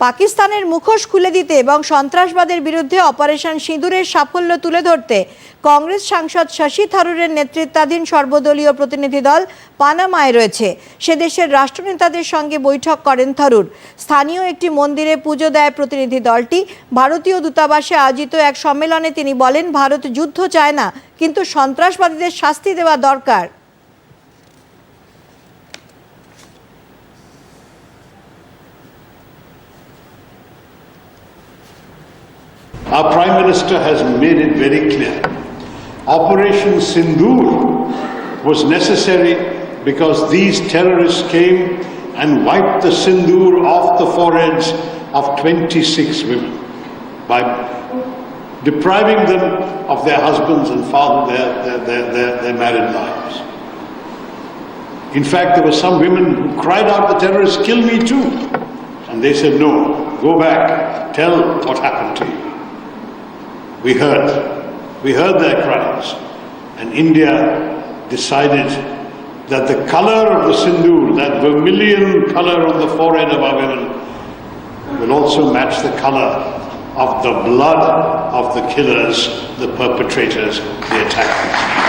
পাকিস্তানের মুখোশ খুলে দিতে এবং সন্ত্রাসবাদের বিরুদ্ধে অপারেশন সিঁদুরের সাফল্য তুলে ধরতে কংগ্রেস সাংসদ শশী থারুরের নেতৃত্বাধীন সর্বদলীয় প্রতিনিধি দল পানামায় রয়েছে। সে দেশের রাষ্ট্রনেতাদের সঙ্গে বৈঠক করেন থারুর। স্থানীয় একটি মন্দিরে পুজো দেয় প্রতিনিধি দলটি। ভারতীয় দূতাবাসে আয়োজিত এক সম্মেলনে তিনি বলেন, ভারত যুদ্ধ চায় না, কিন্তু সন্ত্রাসবাদীদের শাস্তি দেওয়া দরকার। Our Prime Minister has made it very clear. Operation Sindoor was necessary because these terrorists came and wiped the Sindoor off the foreheads of 26 women by depriving them of their husbands and father, their, their, their, their, their married lives. In fact, there were some women who cried out, the terrorists, kill me too. And they said, no, go back, tell what happened to you. We heard. We heard their cries. And India decided that the color of the sindoor, that vermilion color on the forehead of our women, will also match the color of the blood of the killers, the perpetrators, the attackers.